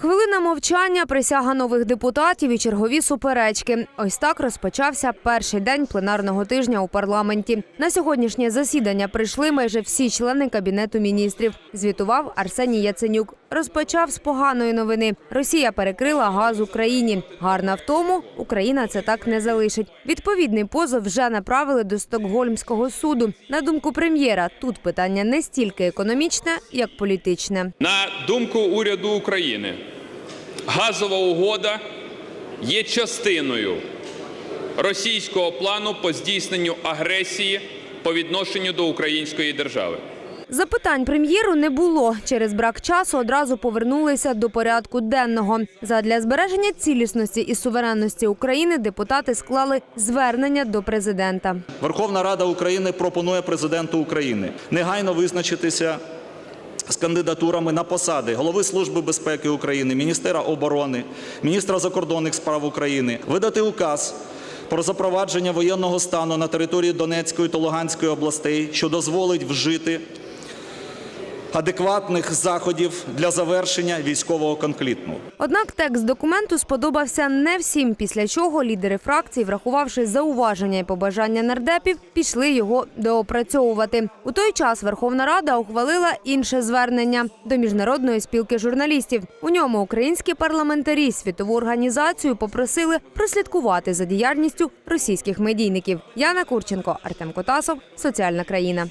Хвилина мовчання, присяга нових депутатів і чергові суперечки. Ось так розпочався перший день пленарного тижня у парламенті. На сьогоднішнє засідання прийшли майже всі члени кабінету міністрів. Звітував Арсеній Яценюк. Розпочав з поганої новини. Росія перекрила газ Україні. Гарна в тому, Україна це так не залишить. Відповідний позов вже направили до Стокгольмського суду. На думку прем'єра, тут питання не стільки економічне, як політичне. На думку уряду України, газова угода є частиною російського плану по здійсненню агресії по відношенню до української держави. Запитань прем'єру не було. Через брак часу одразу повернулися до порядку денного. Задля збереження цілісності і суверенності України депутати склали звернення до президента. Верховна Рада України пропонує президенту України негайно визначитися з кандидатурами на посади голови Служби безпеки України, міністра оборони, міністра закордонних справ України, видати указ про запровадження воєнного стану на території Донецької та Луганської областей, що дозволить вжити адекватних заходів для завершення військового конфлікту. Однак текст документу сподобався не всім, після чого лідери фракцій, врахувавши зауваження і побажання нардепів, пішли його доопрацьовувати. У той час Верховна Рада ухвалила інше звернення до міжнародної спілки журналістів. У ньому українські парламентарі світову організацію попросили прослідкувати за діяльністю російських медійників. Яна Курченко, Артем Котасов, Соціальна країна.